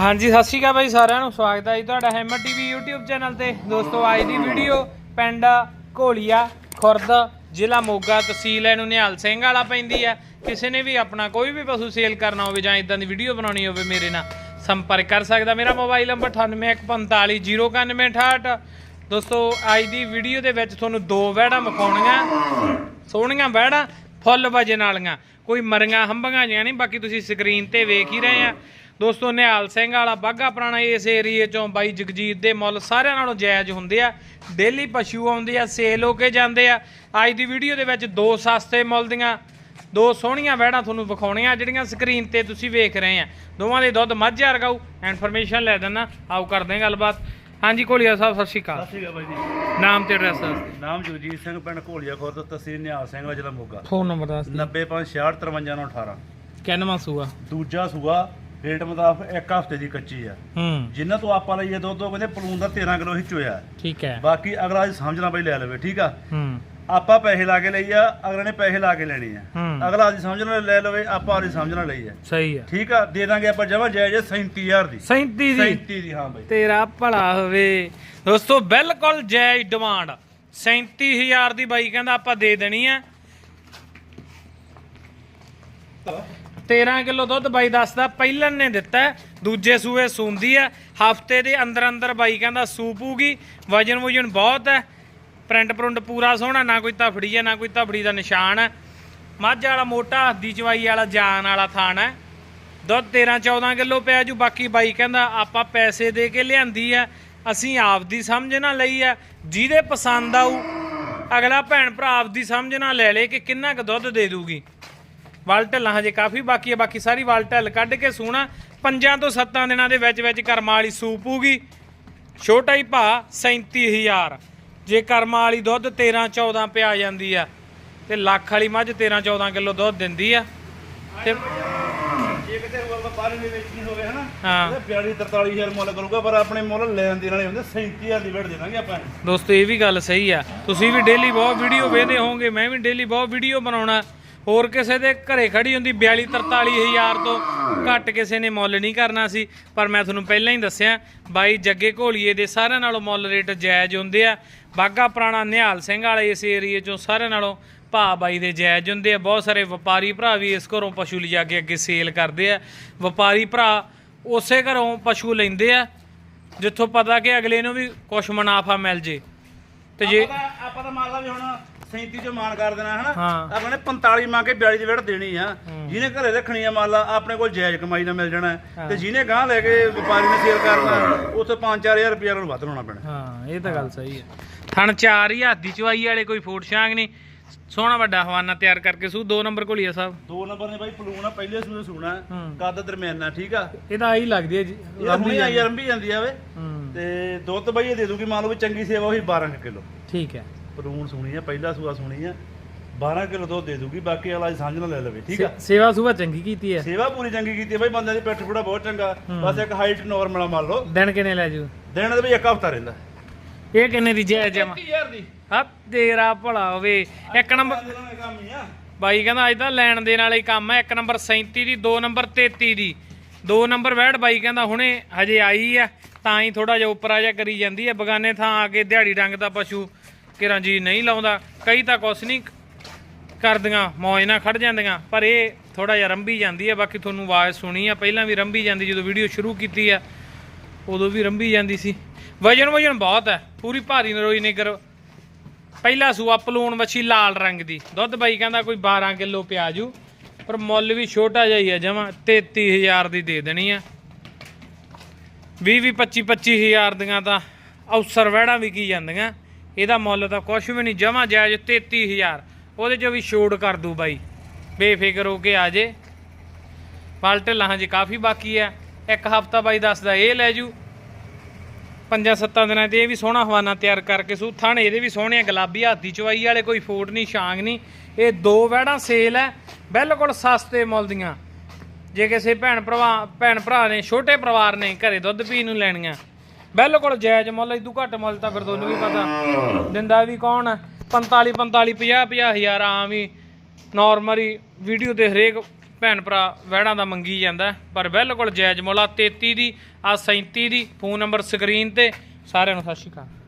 ਹਾਂਜੀ, ਸਤਿ ਸ਼੍ਰੀ ਅਕਾਲ ਬਾਈ ਸਾਰਿਆਂ ਨੂੰ, ਸਵਾਗਤ ਹੈ ਜੀ ਤੁਹਾਡਾ ਹੈਮਰ ਟੀਵੀ YouTube ਚੈਨਲ ਤੇ। ਦੋਸਤੋ, ਅੱਜ ਦੀ ਵੀਡੀਓ ਪਿੰਡ ਘੋਲੀਆ, ਖੁਰਦ, ਜ਼ਿਲ੍ਹਾ ਮੋਗਾ, ਤਹਿਸੀਲ ਇਹਨੂੰ ਨਿਹਾਲ ਸਿੰਘ ਵਾਲਾ ਪੈਂਦੀ ਆ ਕਿਸੇ ਨੇ ਵੀ ਆਪਣਾ ਕੋਈ ਵੀ ਪਸ਼ੂ ਸੇਲ ਕਰਨਾ ਹੋਵੇ ਜਾਂ ਇਦਾਂ ਦੀ ਵੀਡੀਓ ਬਣਾਉਣੀ ਹੋਵੇ, ਮੇਰੇ ਨਾਲ ਸੰਪਰਕ ਕਰ ਸਕਦਾ। ਮੇਰਾ ਮੋਬਾਈਲ ਨੰਬਰ 9815409168 ਦੋਸਤੋ, ਅੱਜ ਦੀ ਵੀਡੀਓ ਦੇ ਵਿੱਚ ਤੁਹਾਨੂੰ ਦੋ ਵਹਿੜਾਂ ਵਿਖਾਉਣੀਆਂ, ਸੋਹਣੀਆਂ ਵਹਿੜਾਂ, ਫੁੱਲ ਵਜਣ ਵਾਲੀਆਂ। ਕੋਈ ਮਰੀਆਂ ਹੰਬੀਆਂ ਜਿਹੀਆਂ ਨਹੀਂ, ਬਾਕੀ ਤੁਸੀਂ ਸਕਰੀਨ ਤੇ ਵੇਖ ਹੀ ਰਹੇ ਆ। ਦੋਸਤੋ, ਨਿਹਾਲ ਸਿੰਘ ਵਾਲਾ ਬਾਗਾ ਪੁਰਾਣਾ ਇਸ ਏਰੀਏ ਚੋਂ ਬਾਈ ਜਗਜੀਤ ਦੇ ਮੁੱਲ ਸਾਰਿਆਂ ਨਾਲੋਂ ਜਾਇਜ਼ ਹੁੰਦੇ ਆ। ਡੇਲੀ ਪਸ਼ੂ ਆਉਂਦੇ ਆ, ਸੇਲ ਹੋ ਕੇ ਜਾਂਦੇ ਆ। ਅੱਜ ਦੀ ਵੀਡੀਓ ਦੇ ਵਿੱਚ ਦੋ ਸਸਤੇ ਮੁੱਲ ਦੀਆਂ, ਦੋ ਸੋਹਣੀਆਂ ਵਹਿੜਾਂ ਤੁਹਾਨੂੰ ਵਿਖਾਉਣੀਆਂ, ਜਿਹੜੀਆਂ ਸਕਰੀਨ ਤੇ ਤੁਸੀਂ ਵੇਖ ਰਹੇ ਆ। ਦੋਵਾਂ ਦੇ ਦੁੱਧ ਮੱਝ ਆ ਰਗਾਉ ਇਨਫੋਰਮੇਸ਼ਨ ਲੈ ਦਿੰਨਾ ਆਓ ਕਰਦੇ ਹਾਂ ਗੱਲਬਾਤ। ਹਾਂਜੀ ਕੋਲੀਆ ਸਾਹਿਬ ਸਤਿ ਸ਼੍ਰੀ ਅਕਾਲ। ਸਤਿ ਸ਼੍ਰੀ ਅਕਾਲ ਬਾਈ ਜੀ। ਨਾਮ ਤੇ ਐਡਰੈਸ ਨਾਮ ਜਗਜੀਤ ਸਿੰਘ ਪਿੰਡ ਘੋਲੀਆ ਖੁਰਦ ਤਹਿਸੀਲ ਨਿਹਾਲ ਸਿੰਘ ਦਾ ਜ਼ਿਲ੍ਹਾ ਮੋਗਾ। ਫੋਨ ਨੰਬਰ ਦੱਸ 9566535918 ਕਿੰਨਵਾਂ ਸੂਆ? ਦੂਜਾ ਸੂਆ ਰੇਟ ਮੁਤਾਬਕ ਇੱਕ ਹਫ਼ਤੇ ਦੀ ਕੱਚੀ ਆ। ਹੂੰ। ਜਿੰਨਾ ਤੋਂ ਆਪਾਂ ਲਈਏ ਦੁੱਧ ਤੋਂ ਕਹਿੰਦੇ ਪਲੂਨ ਦਾ 13 ਕਿਲੋ ਹੀ ਚੋਇਆ। ਠੀਕ ਹੈ। ਬਾਕੀ ਅਗਲਾ ਜੀ ਸਮਝਣਾ ਬਈ ਲੈ ਲਵੇ ਠੀਕ ਆ? ਹੂੰ। ਆਪਾਂ ਪੈਸੇ ਲਾ ਕੇ ਲਈ ਆ ਅਗਲੇ ਨੇ ਪੈਸੇ ਲਾ ਕੇ ਲੈਣੇ ਆ। ਅਗਲਾ ਜੀ ਸਮਝਣਾ ਲੈ ਲਵੇ ਆਪਾਂ ਆਦੀ ਸਮਝਣਾ ਲਈ ਆ। ਸਹੀ ਆ। ਠੀਕ ਆ ਦੇ ਦਾਂਗੇ ਆਪਾਂ ਜਮਾ ਜਾਇਜ਼ 37000 ਦੀ। 37 ਦੀ? 37 ਦੀ ਹਾਂ ਬਈ। ਤੇਰਾ ਭਲਾ ਹੋਵੇ। ਦੋਸਤੋ ਬਿਲਕੁਲ ਜਾਇਜ਼ ਡਿਮਾਂਡ। 37000 ਦੀ ਬਾਈ ਕਹਿੰਦਾ ਆਪਾਂ ਦੇ ਦੇਣੀ ਆ। 13 ਕਿਲੋ ਦੁੱਧ ਬਾਈ ਦੱਸਦਾ ਪਹਿਲਨ ਨੇ ਦਿੱਤਾ। ਦੂਜੇ ਸੂਏ ਸੂੰਦੀ ਆ। ਹਫ਼ਤੇ ਦੇ ਅੰਦਰ ਅੰਦਰ ਬਾਈ ਕਹਿੰਦਾ ਸੂਪੂਗੀ ਵਜਨ ਵਜਨ ਬਹੁਤ ਹੈ ਪ੍ਰਿੰਟ ਪ੍ਰਿੰਟ ਪੂਰਾ ਸੋਹਣਾ, ਨਾ ਕੋਈ ਤਫੜੀ ਹੈ, ਨਾ ਕੋਈ ਤਫੜੀ ਦਾ ਨਿਸ਼ਾਨ ਹੈ। ਮੱਝ ਵਾਲਾ ਮੋਟਾ, ਹੱਦੀ ਚਵਾਈ ਵਾਲਾ, ਜਾਨ ਵਾਲਾ ਥਾਣ ਹੈ। ਦੁੱਧ 13 14 ਕਿਲੋ ਪਿਆ ਜੂ, ਬਾਕੀ ਬਾਈ ਕਹਿੰਦਾ ਆਪਾਂ ਪੈਸੇ ਦੇ ਕੇ ਲਿਆਂਦੀ ਆ ਅਸੀਂ ਆਪਦੀ ਸਮਝ ਨਾਲ ਲਈ ਆ ਜਿਹਦੇ ਪਸੰਦ ਆਊ, ਅਗਲਾ ਭੈਣ ਭਰਾ ਆਪਦੀ ਸਮਝ ਨਾਲ ਲੈ ਲੇ ਕਿ ਕਿੰਨਾ ਕੁ ਦੁੱਧ ਦੇ ਦੂਗੀ। ਵਲ ਢੱਲਾਂ ਹਜੇ ਕਾਫੀ ਬਾਕੀ ਹੈ, ਬਾਕੀ ਸਾਰੀ ਵਲ ਢੱਲ ਕੱਢ ਕੇ ਸੂਣਾ। ਪੰਜਾਂ ਤੋਂ ਸੱਤਾਂ ਦਿਨਾਂ ਦੇ ਵਿੱਚ ਵਿੱਚ ਕਰਮਾਂ ਵਾਲੀ ਸੂਪ ਹੋਊਗੀ। ਛੋਟਾ ਹੀ ਭਾ 37000 ਜੇ ਕਰਮਾਂ ਵਾਲੀ ਦੁੱਧ 13 14 ਪਿਆ ਜਾਂਦੀ ਆ ਤੇ ਲੱਖ ਵਾਲੀ ਮੱਝ 13 14 ਕਿਲੋ ਦੁੱਧ ਦਿੰਦੀ ਆ ਤੇ ਜੇ ਕਿਤੇ ਹੋਰ ਵਪਾਰੀ ਨੇ ਵੇਚਣੀ ਹੋਵੇ ਹਨਾ? ਹਾਂ। ਉਹਦੇ 42 43000 ਮੁੱਲ ਕਰੂਗਾ ਪਰ ਆਪਣੇ ਮੁੱਲ ਲੈਣ ਦੇ ਨਾਲੇ ਹੁੰਦੇ 37000 ਦੀ ਵੇਟ ਦੇ ਦਾਂਗੇ ਆਪਾਂ। ਦੋਸਤੋ ਇਹ ਵੀ ਗੱਲ ਸਹੀ ਆ। ਤੁਸੀਂ ਵੀ ਡੇਲੀ ਬਹੁਤ ਵੀਡੀਓ ਵੇਖਦੇ ਹੋਵੋਗੇ ਮੈਂ ਵੀ ਡੇਲੀ ਬਹੁਤ ਵੀਡੀਓ ਬਣਾਉਣਾ। ਹੋਰ ਕਿਸੇ ਦੇ ਘਰੇ ਖੜੀ ਹੁੰਦੀ 42 43000 ਤੋਂ ਘੱਟ ਕਿਸੇ ਨੇ ਮੁੱਲ ਨਹੀਂ ਕਰਨਾ ਸੀ। ਪਰ ਮੈਂ ਤੁਹਾਨੂੰ ਪਹਿਲਾਂ ਹੀ ਦੱਸਿਆ, ਬਾਈ ਜੱਗੇ ਘੋਲੀਏ ਦੇ ਸਾਰਿਆਂ ਨਾਲੋਂ ਮੁੱਲ ਰੇਟ ਜਾਇਜ਼ ਹੁੰਦੇ ਆ। ਬਾਗਾ ਪੁਰਾਣਾ ਨਿਹਾਲ ਸਿੰਘ ਵਾਲੇ ਇਸ ਏਰੀਏ ਚੋਂ ਸਾਰਿਆਂ ਨਾਲੋਂ ਭਾ ਬਾਈ ਦੇ ਜਾਇਜ਼ ਹੁੰਦੇ ਆ। ਬਹੁਤ ਸਾਰੇ ਵਪਾਰੀ ਭਰਾ ਵੀ ਇਸ ਘਰੋਂ ਪਸ਼ੂ ਲਿਜਾ ਕੇ ਅੱਗੇ ਸੇਲ ਕਰਦੇ ਆ। ਵਪਾਰੀ ਭਰਾ ਉਸੇ ਘਰੋਂ ਪਸ਼ੂ ਲੈਂਦੇ ਆ, ਜਿੱਥੋਂ ਪਤਾ ਕਿ ਅਗਲੇ ਨੂੰ ਵੀ ਕੁਝ ਮੁਨਾਫਾ ਮਿਲ ਜੇ। ਤੇ ਜੇ ਆਪਾਂ ਤਾਂ- ਆਪਾਂ ਤਾਂ ਵੀ ਹੁਣ 37 ਚ ਮਾਨ ਕਰ ਦੇਣਾ ਹਨਾ? ਹਾਂ। ਆਪਾਂ ਨੇ 45 ਮੰਗ ਕੇ 42 ਦੀ ਵੇਟ ਦੇਣੀ ਆ। ਜਿਹਨੇ ਘਰੇ ਰੱਖਣੀ ਆ ਮੰਨ ਲਾ ਆਪਣੇ ਕੋਲ ਜਾਇਜ਼ ਕਮਾਈ ਨਾਲ ਮਿਲ ਜਾਣਾ। ਹੈ। ਤੇ ਜਿਹਨੇ ਗਾਂ ਲੈ ਕੇ ਵਪਾਰੀ ਨੇ ਸੇਲ ਕਰਨਾ ਉੱਥੇ 5-4000 ਰੁਪਏ ਨੂੰ ਵੱਧ ਲਾਉਣਾ ਪੈਣਾ। ਹਾਂ ਇਹ ਤਾਂ ਗੱਲ ਸਹੀ ਹੈ ਥਣ ਚਾਰ ਹੀ ਹੱਥ ਦੀ ਚਵਾਈ ਵਾਲੇ ਕੋਈ ਫੂਟ ਛਾਂਗ ਨਹੀਂ। ਸੋਹਣਾ ਵੱਡਾ ਹਵਾਨਾ ਤਿਆਰ ਕਰਕੇ ਸੂ ਦੋ ਨੰਬਰ ਕੋਲੀਆ ਸਾਹਿਬ। ਦੋ ਨੰਬਰ ਨੇ ਬਾਈ ਪਲੂਨ ਆ ਪਹਿਲੇ ਸੂਏ ਸੂਣਾ ਹੂੰ। ਕੱਦ ਦਰਮਿਆਨਾ ਠੀਕ ਆ? ਇਹਦਾ ਆਹੀ ਲੱਗਦੀ ਹੈ ਜੀ ਇਹ ਹੁਣੇ ਆਈ ਰੰਭੀ ਜਾਂਦੀ ਆ। ਵੇ। ਹੂੰ। ਤੇ ਦੁੱਧ ਬਾਈ ਇਹ ਦੇ ਦੂਗੀ ਮੰਨ ਲਓ ਵੀ ਚੰਗੀ ਸੇਵਾ ਉਹੀ 12 ਕਿਲੋ। ਠੀਕ ਹੈ। ਪਲੂਨ ਸੁਣੀ ਆ ਪਹਿਲਾ ਸੂਆ ਸੁਣੀ ਆ 12 ਕਿਲੋ ਦੁੱਧ ਦੇ ਦੂਗੀ ਬਾਕੀ ਵਾਲਾ ਸਮਝ ਨਾਲ ਲੈ ਲਵੇ ਠੀਕ ਆ? ਸੇਵਾ ਸੁਭਾ ਚੰਗੀ ਕੀਤੀ ਹੈ ਸੇਵਾ ਪੂਰੀ ਚੰਗੀ ਕੀਤੀ ਆ ਬਾਈ ਬੰਦੇ ਦੀ ਪਿੱਠ ਪੂੜਾ ਬਹੁਤ ਚੰਗਾ। ਬਸ ਇੱਕ ਹਾਈਟ ਨਾਰਮਲ ਆ ਮੰਨ ਲਓ। ਦਿਨ ਕਿੰਨੇ ਲੈ ਜੂ? ਦਿਨ ਦੇ ਵੀ ਇੱਕ ਹਫਤਾ ਰਹਿੰਦਾ। ਇਹ ਕਿੰਨੇ ਦੀ ਜੈ ਜਮਾ? 20000 ਦੀ। ਆ ਤੇਰਾ ਭਲਾ ਹੋਵੇ। ਇੱਕ ਨੰਬਰ ਹੀ ਆ। ਬਾਈ ਕਹਿੰਦਾ ਅੱਜ ਤਾਂ ਲੈਣ ਦੇਣ ਵਾਲਾ ਹੀ ਕੰਮ ਹੈ ਇੱਕ ਨੰਬਰ 37 ਦੀ ਦੋ ਨੰਬਰ 33 ਦੀ। ਦੋ ਨੰਬਰ ਵੈੜ ਬਾਈ ਕਹਿੰਦਾ ਹੁਣੇ ਹਜੇ ਆਈ ਆ ਤਾਂ ਹੀ ਥੋੜਾ ਜਿਹਾ ਉੱਪਰ ਜਿਹਾ ਕਰੀ ਜਾਂਦੀ ਹੈ ਬਗਾਨੇ ਥਾਂ ਆ ਕੇ ਦਿਹਾੜੀ ਡੰਗ ਦਾ ਪਸ਼ੂ ਕਿਰਾਂ ਜੀ ਨਹੀਂ ਲਾਉਂਦਾ, ਕਈ ਤਾਂ ਕੁਛ ਨਹੀਂ ਕਰਦੀਆਂ, ਮੌਜ ਨਾਲ ਖੜ ਜਾਂਦੀਆਂ, ਪਰ ਇਹ ਥੋੜਾ ਜਿਹਾ ਰੰਭੀ ਜਾਂਦੀ ਹੈ। ਬਾਕੀ ਤੁਹਾਨੂੰ ਆਵਾਜ਼ ਸੁਣੀ ਆ, ਪਹਿਲਾਂ ਵੀ ਰੰਭੀ ਜਾਂਦੀ, ਜਦੋਂ ਵੀਡੀਓ ਸ਼ੁਰੂ ਕੀਤੀ ਆ, ਉਦੋਂ ਵੀ ਰੰਭੀ ਜਾਂਦੀ ਸੀ। ਵਜਨ ਵਜਨ ਬਹੁਤ ਹੈ, ਪੂਰੀ ਭਾਰੀ ਨਰੋਈ ਨਿਗਰ। ਪਹਿਲਾ ਸੂਆ ਪਲੂਣ ਵੱਛੀ ਲਾਲ ਰੰਗ ਦੀ। ਦੁੱਧ ਬਾਈ ਕਹਿੰਦਾ ਕੋਈ 12 ਕਿਲੋ ਪਿਆਜੂ, ਪਰ ਮੁੱਲ ਵੀ ਛੋਟਾ ਜਿਹਾ ਹੀ ਹੈ ਜਮਾ 33000 ਦੀ ਦੇ ਦੇਣੀ ਆ। 20 20 25 25000 ਦੀਆਂ ਤਾਂ ਅਵਸਰ ਵਹਿੜਾਂ ਵੀ ਕੀ ਜਾਂਦੀਆਂ। ਇਹਦਾ ਮੁੱਲ ਤਾਂ ਕੁਝ ਵੀ ਨਹੀਂ ਜਮਾ ਜਾਇਜ਼ 33000 ਉਹਦੇ ਚੋਂ ਵੀ ਛੋੜ ਕਰ ਦੂ ਬਾਈ। ਬੇਫਿਕਰ ਹੋ ਕੇ ਆ ਜੇ। ਪਲਟ ਲਾਹਾਂ ਜੀ ਕਾਫੀ ਬਾਕੀ ਹੈ। ਇੱਕ ਹਫਤਾ ਬਾਈ ਦੱਸਦਾ ਇਹ ਲੈ ਜੂ। ਪੰਜਾਂ ਸੱਤਾਂ ਦਿਨਾਂ ਤੇ ਇਹ ਵੀ ਸੋਹਣਾ ਹਵਾਨਾ ਤਿਆਰ ਕਰਕੇ ਸੂ। ਥਣ ਇਹਦੇ ਵੀ ਸੋਹਣੇ ਆ, ਗੁਲਾਬੀ ਹਾਥੀ ਚਵਾਈ ਵਾਲੇ ਕੋਈ ਫੋਟ ਨਹੀਂ ਛਾਂਗ ਨਹੀਂ। ਇਹ ਦੋ ਵਹਿੜਾਂ ਸੇਲ ਹੈ ਬਿਲਕੁਲ ਸਸਤੇ ਮੁੱਲ ਦੀਆਂ। ਜੇ ਕਿਸੇ ਭੈਣ ਭਰਾ ਭੈਣ ਭਰਾ ਨੇ ਛੋਟੇ ਪਰਿਵਾਰ ਨੇ ਘਰੇ ਦੁੱਧ ਪੀਣ ਨੂੰ ਲੈਣੀਆਂ ਬਿਲਕੁਲ ਜਾਇਜ਼ ਮੁੱਲ ਇਦੂ ਘੱਟ ਮੁੱਲ ਤਾਂ ਫਿਰ ਤੁਹਾਨੂੰ ਵੀ ਪਤਾ। ਦਿੰਦਾ ਵੀ ਕੌਣ ਹੈ? 45 45 50 50 ਹਜ਼ਾਰ ਆਮ ਹੀ ਨਾਰਮਲੀ ਵੀਡੀਓ ਤੇ ਹਰੇਕ ਭੈਣ ਭਰਾ ਵਹਿੜਾਂ ਦਾ ਮੰਗੀ ਜਾਂਦਾ ਪਰ ਬਿਲਕੁਲ ਜਾਇਜ਼ ਮੁੱਲ ਆ 33 ਦੀ, ਆ 37 ਦੀ, ਫੋਨ ਨੰਬਰ ਸਕਰੀਨ ਤੇ। ਸਾਰਿਆਂ ਨੂੰ ਸਤਿ ਸ਼੍ਰੀ ਅਕਾਲ।